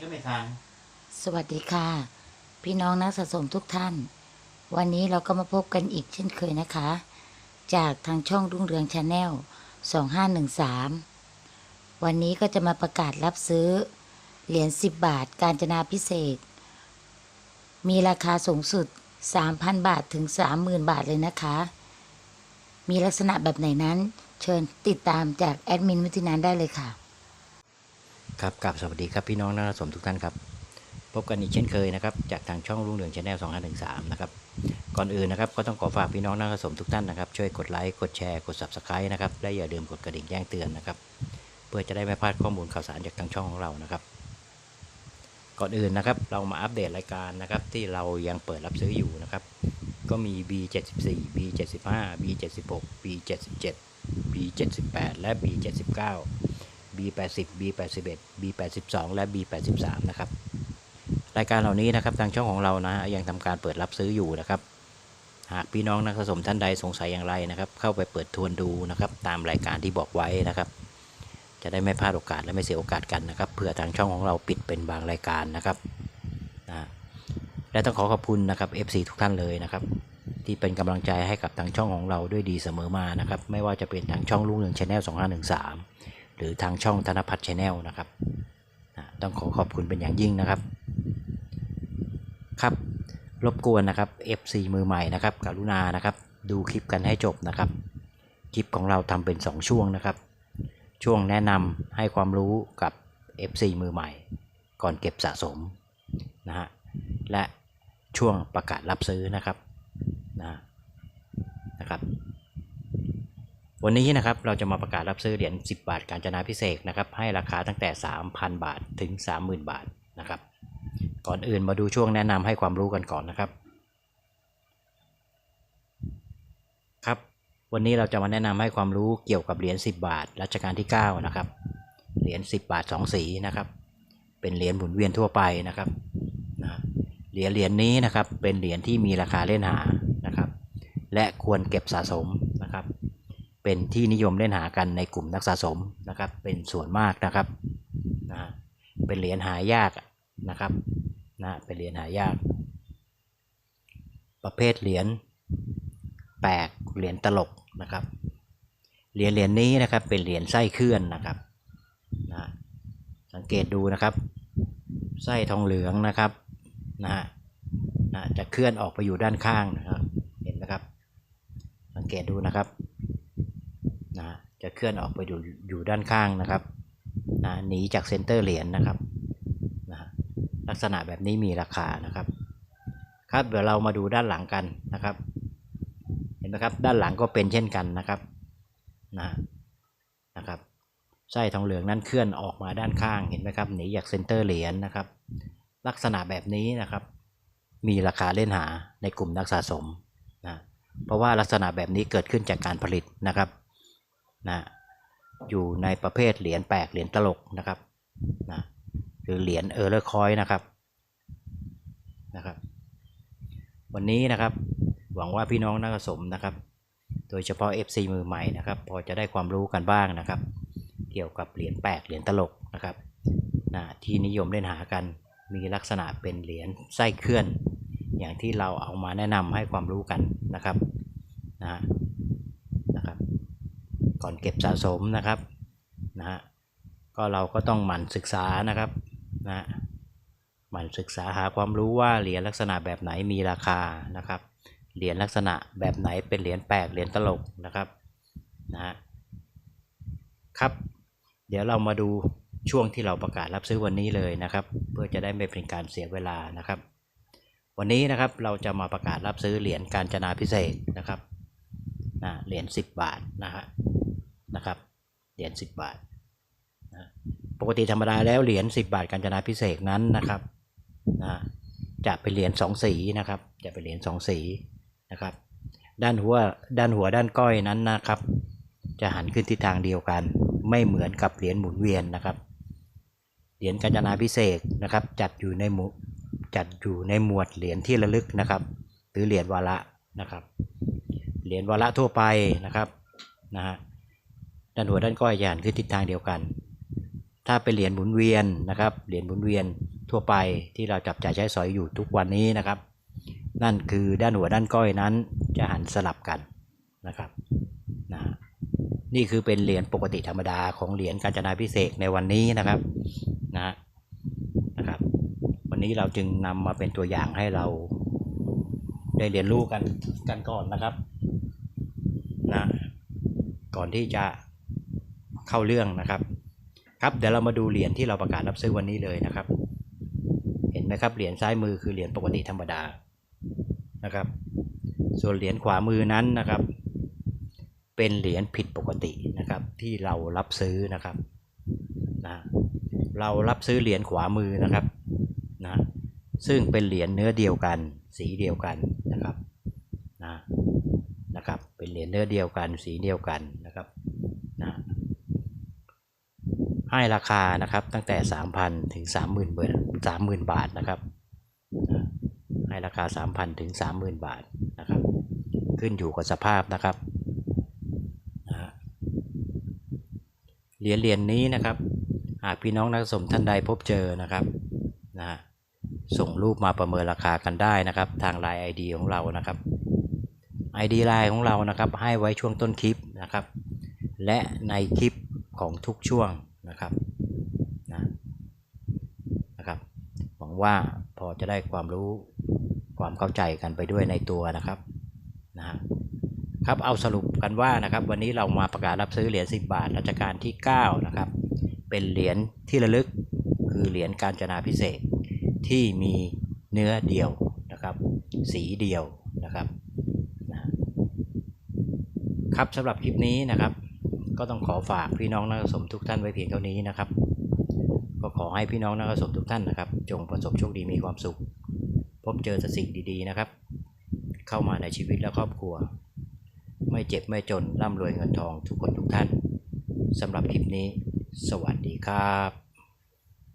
ก็ไม่ทันสวัสดีค่ะ พี่น้องนักสะสมทุกท่าน วันนี้เราก็มาพบกันอีกเช่นเคยนะคะ จากทางช่องรุ่งเรืองชาแนล2513 วันนี้ก็จะมาประกาศรับซื้อ เหรียญ 10 บาทการจนาพิเศษ มีราคาสูงสุด 3,000 บาทถึง 30,000 บาทเลยนะคะ มีลักษณะแบบไหนนั้น เชิญติดตามจากแอดมินวิทินันได้เลยค่ะ ครับกลับสวัสดีครับพี่น้องนักสะสมทุกท่านครับ พบกันอีกเช่นเคยนะครับ จากทางช่องรุ่งเรืองชาแนล2513นะครับ ก่อนอื่นนะครับก็ต้องขอฝากพี่น้องนักสะสมทุกท่านนะครับ ช่วยกดไลค์กดแชร์กด Subscribe นะครับและอย่าลืมกดกระดิ่งแจ้งเตือนนะครับ เพื่อจะได้ไม่พลาดข้อมูลข่าวสารจากทางช่องของเรานะครับ ก่อนอื่นนะครับเรามาอัปเดตรายการนะครับที่เรายังเปิดรับซื้ออยู่นะครับ ก็มี B74 B75 B76 B77 B78 และ B79 B80 B81 B82 และ B83 นะครับ รายการเหล่านี้นะครับทางช่องของเรานะยังทำการเปิดรับซื้ออยู่นะครับ หากพี่น้องนักสะสมท่านใดสงสัยอย่างไรนะครับ เข้าไปเปิดทวนดูนะครับ ตามรายการที่บอกไว้นะครับ จะได้ไม่พลาดโอกาสและไม่เสียโอกาสกันนะครับเผื่อทางช่องของเราปิดเป็นบางรายการนะครับนะและต้องขอขอบคุณนะครับ FC ทุกท่านเลยนะครับที่เป็นกำลังใจให้กับทางช่องของเราด้วยดีเสมอมานะครับ ไม่ว่าจะเป็นทางช่องลุงเรืองชาแนล2513ห รือทางช่องธนพัฒน์ชาแนลนะครับ ต้องขอขอบคุณเป็นอย่างยิ่งนะครับ ครับ รบกวนนะครับ FC มือใหม่นะครับกรุณานะครับ ดูคลิปกันให้จบนะครับ คลิปของเราทำเป็น 2 ช่วงนะครับ ช่วงแนะนำให้ความรู้กับ FC มือใหม่ ก่อนเก็บสะสมนะฮะ และช่วงประกาศรับซื้อนะครับนะนะครับ วันนี้นะครับเราจะมาประกาศรับซื้อเหรียญ10 บาทการจนาพิเศษนะครับให้ราคาตั้งแต่ 3,000 บาทถึง 30,000 บาทนะครับ ก่อนอื่นมาดูช่วงแนะนำให้ความรู้กันก่อนนะครับ ครับ วันนี้เราจะมาแนะนำให้ความรู้เกี่ยวกับเหรียญ10 บาทรัชกาลที่ 9 นะครับ เหรียญ10 บาท 2 สีนะครับ เป็นเหรียญหมุนเวียนทั่วไปนะครับนะเหรียญเหรียญนี้นะครับเป็นเหรียญที่มีราคาเล่นหานะครับ และควรเก็บสะสม เป็นที่นิยมเล่นหากันในกลุ่มนักสะสมนะครับ เป็นส่วนมากนะครับนะเป็นเหรียญหายากนะครับนะเป็นเหรียญหายาก ประเภทเหรียญแปลกเหรียญตลกนะครับเหรียญเหรียญนี้นะครับเป็นเหรียญไส้เคลื่อนนะครับนะสังเกตดูนะครับไส้ทองเหลืองนะครับนะฮะนะจะเคลื่อนออกไปอยู่ด้านข้างนะครับเห็นไหมครับ สังเกตดูนะครับ จะเคลื่อนออกไปอยู่อยู่ด้านข้างนะครับนะหนีจากเซนเตอร์เหรียญนะครับนะลักษณะแบบนี้มีราคานะครับ ครับเดี๋ยวเรามาดูด้านหลังกันนะครับ เห็นไหมครับด้านหลังก็เป็นเช่นกันนะครับนะนะครับไส้ทองเหลืองนั้นเคลื่อนออกมาด้านข้างเห็นไหมครับหนีจากเซนเตอร์เหรียญนะครับ ลักษณะแบบนี้นะครับ มีราคาเล่นหาในกลุ่มนักสะสมนะเพราะว่าลักษณะแบบนี้เกิดขึ้นจากการผลิตนะครับ นะอยู่ในประเภทเหรียญแปลกเหรียญตลกนะครับนะหรือเหรียญเออร์เลอร์คอยนะครับนะครับ วันนี้นะครับหวังว่าพี่น้องนักสะสมนะครับ โดยเฉพาะ FC มือใหม่นะครับ พอจะได้ความรู้กันบ้างนะครับ เกี่ยวกับเหรียญแปลกเหรียญตลกนะครับนะที่นิยมเล่นหากันมีลักษณะเป็นเหรียญไส้เคลื่อน อย่างที่เราเอามาแนะนำให้ความรู้กันนะครับนะฮะ ก่อนเก็บสะสมนะครับนะฮะก็เราก็ต้องหมั่นศึกษานะครับนะหมั่นศึกษาหาความรู้ว่าเหรียญลักษณะแบบไหนมีราคานะครับเหรียญลักษณะแบบไหนเป็นเหรียญแปลกเหรียญตลกนะครับนะฮะครับเดี๋ยวเรามาดูช่วงที่เราประกาศรับซื้อวันนี้เลยนะครับ เพื่อจะได้ไม่เป็นการเสียเวลานะครับ วันนี้นะครับเราจะมาประกาศรับซื้อเหรียญการจนาพิเศษนะครับนะเหรียญ10 บาทนะฮะ นะครับ เหรียญ10 บาทนะปกติธรรมดาแล้วเหรียญ10 บาทการจนาพิเศษนั้นนะครับนะจะเป็นเหรียญสองสีนะครับ จะเป็นเหรียญสองสีนะครับ ด้านหัวด้านหัวด้านก้อยนั้นนะครับ จะหันขึ้นทิศทางเดียวกัน ไม่เหมือนกับเหรียญหมุนเวียนนะครับ เหรียญกาญจนาพิเศษนะครับ จัดอยู่ในหมู่จัดอยู่ในหมวดเหรียญที่ระลึกนะครับ หรือเหรียญวาระนะครับ เหรียญวาระทั่วไปนะครับนะฮะ ด้านหัวด้านก้อยจะหันขึ้นทิศทางเดียวกัน ถ้าเป็นเหรียญหมุนเวียนนะครับเหรียญหมุนเวียนทั่วไปที่เราจับจ่ายใช้สอยอยู่ทุกวันนี้นะครับ นั่นคือด้านหัวด้านก้อยนั้นจะหันสลับกันนะครับนะนี่คือเป็นเหรียญปกติธรรมดาของเหรียญกาญจนาพิเศษในวันนี้นะครับนะนะครับ วันนี้เราจึงนำมาเป็นตัวอย่างให้เราได้เรียนรู้กันกันก่อนนะครับนะก่อนที่จะ เข้าเรื่องนะครับ ครับเดี๋ยวเรามาดูเหรียญที่เราประกาศรับซื้อวันนี้เลยนะครับ เห็นไหมครับเหรียญซ้ายมือคือเหรียญปกติธรรมดานะครับ ส่วนเหรียญขวามือนั้นนะครับ เป็นเหรียญผิดปกตินะครับที่เรารับซื้อนะครับนะเรารับซื้อเหรียญขวามือนะครับนะซึ่งเป็นเหรียญเนื้อเดียวกัน สีเดียวกันนะครับนะนะครับเป็นเหรียญเนื้อเดียวกัน สีเดียวกันนะครับ ให้ราคานะครับตั้งแต่ 3,000 ถึง 30,000บอร์30,000 บาทนะครับ ให้ราคา 3,000 ถึง 30,000 บาทนะครับ ขึ้นอยู่กับสภาพนะครับเหรียญเหรียญนี้นะครับ หากพี่น้องนักสะสมท่านใดพบเจอนะครับนะฮะส่งรูปมาประเมินราคากันได้นะครับ ทางไลน์ ID ของเรานะครับ ID ไลน์ของเรานะครับ ให้ไว้ช่วงต้นคลิปนะครับ และในคลิปของทุกช่วง นะครับนะนะครับ หวังว่าพอจะได้ความรู้ความเข้าใจกันไปด้วยในตัวนะครับนะฮะครับเอาสรุปกันว่านะครับวันนี้เรามาประกาศรับซื้อเหรียญ10 บาทรัชกาลที่9นะครับเป็นเหรียญที่ระลึกคือเหรียญการจนาพิเศษที่มีเนื้อเดียวนะครับ สีเดียวนะครับนะครับสำหรับคลิปนี้นะครับ ก็ต้องขอฝากพี่น้องนักสะสมทุกท่านไว้เพียงเท่านี้นะครับ ก็ขอให้พี่น้องนักสะสมทุกท่านนะครับ จงประสบโชคดีมีความสุข พบเจอแต่สิ่งดีๆนะครับ เข้ามาในชีวิตและครอบครัว ไม่เจ็บไม่จนร่ำรวยเงินทองทุกคนทุกท่านสำหรับคลิปนี้ สวัสดีครับ